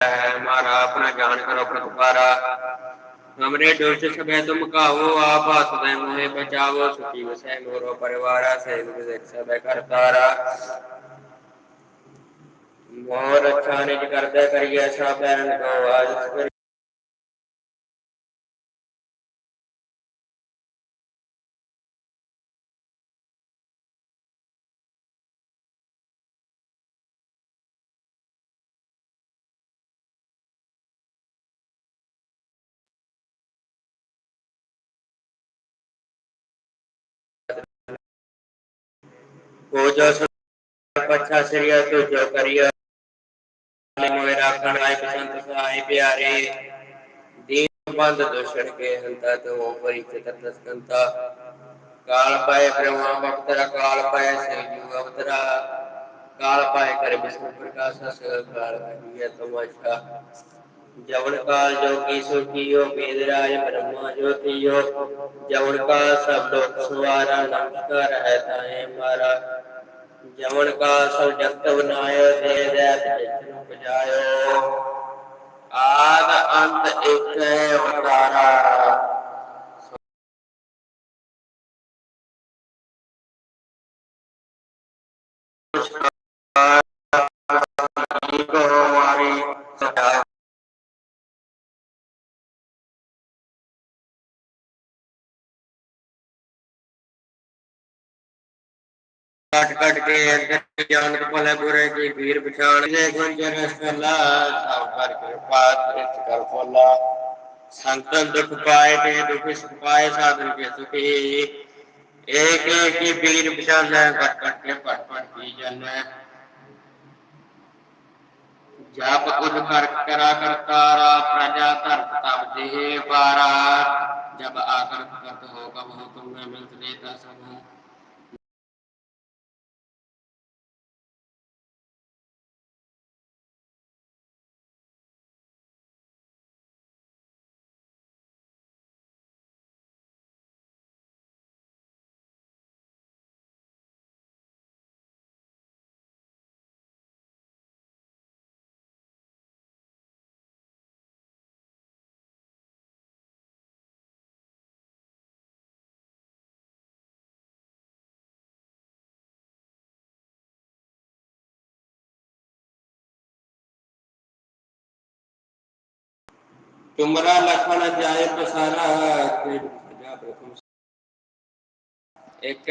ہمارا اپنا جان کرو اپنا پکارا ہمرے ڈوش سبے تم کاو آپ سدے موہے بچاو سکی وسے مورو پریوارا سے سبے کرتارا بہت اچھا نج کرتا کریے اچھا بہن کا آواز کریے کو جو سب اچھا سریا تو جو کریا میرا کھڑائی جو سب لوگ سوارا نمکر ہے تائیں مارا۔ ਜਮਨ ਕਾ ਸਭ ਜਗਤ ਬਨਾਇਓ ਦੇ ਰੈਤ ਵਿੱਚ ਨੂੰ ਪਜਾਇਓ ਆਦ ਅੰਤ ਇੱਕ ਹੈ کٹ کٹ کے اندر جان پل برے کی پیر پچھاڑ لے گنجر سلا سب کر کے پات رت کر پولا سنتن دکھ پائے تے دکھ سکھ پائے سادن کے سکھی ایک ایک کی پیر پچھاڑ لے کٹ کٹ کے پٹ پٹ کی جن جاپ کل کر کرا کرتارا پرجا تر تب دے بارا جب آ کر کرت ہو کب ہو تم نے ملت دیتا سب ہوں تومرا لکھا چاہے تو سارا ایک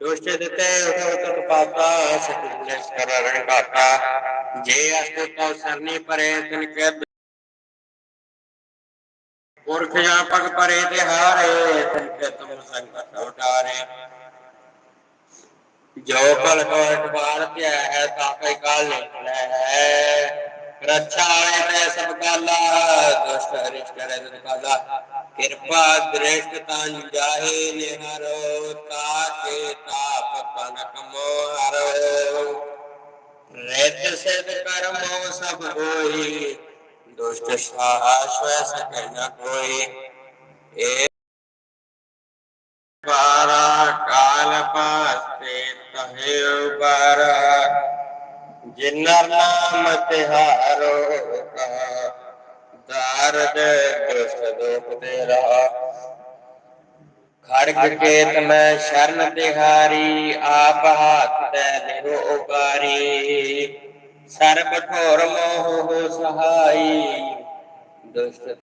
ਦੁਸ਼ਟ ਦਿੱਤੇ ਉਹ ਤਤ ਪਾਤਾ ਸਤਿਗੁਰਸ ਕਰ ਰਣ ਘਾਟਾ। ਜੇ ਅਸਤ ਤਉ ਸਰਨੀ ਪਰੇ, ਤਿਨ ਕੇ ਪੁਰਖ ਜਾਂ ਪਗ ਪਰੇ ਤੇ ਹਾਰੇ ਤਿਨ ਕੇ ਤੁਮ ਸੰਗਤ ਉਟਾਰੇ جو کل کوٹ بار کیا ہے تاکہ کال لکھ لے رچھا آئے میں سب کالا دوست حریش کرے سب کالا کرپا درشت تان جاہی لہرو تاکہ تاپ پنکمو ہرو ریت سید کرمو سب ہوئی دوست شاہ شوی سکنہ کوئی ਤਹੇ ਉਬਾਰਾ ਜਿਨਰ ਨਾਮ ਤਿਹਾਰੋ ਕਾ ਦਾਰਦ ਦੁਸ਼ਟ ਦੁਖ ਤੇ ਰਹਾ ਖੜਗ ਕੇਤ ਮੈਂ ਸ਼ਰਨ ਤਿਹਾਰੀ ਆਪ ਹਾਥ ਦੇ ਉਬਾਰੀ। ਸਰਬ ਠੋਰ ਮੋਹ ਸਹਾਈ ਦੁਸ਼ਟ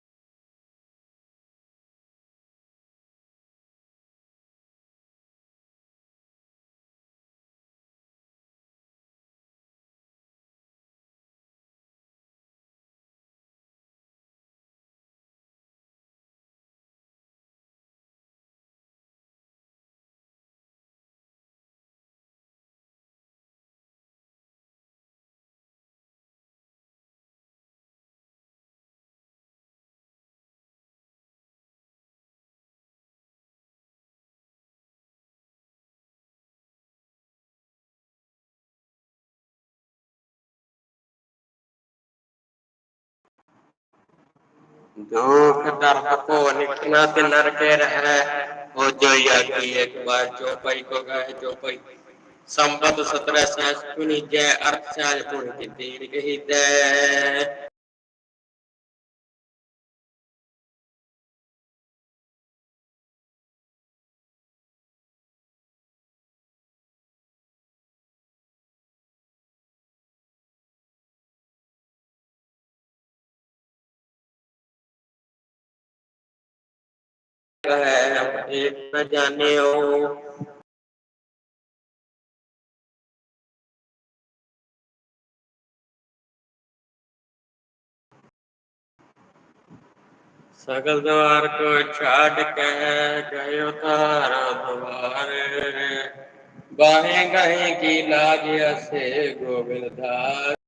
دکھ درد کو لکھنا تے نرکے رہے ہو جو یادی ایک بار چوپئی کو گئے چوپئی سمبت سترہ ساس کنی جے، ارتھ ساس پنی کی تیر کہی دے۔ ایک نہ جانے ہو سکل دوار کو چھاڑ کے گئے اتارا دوارے باہیں گہیں کی لاج سے گوبند دھار۔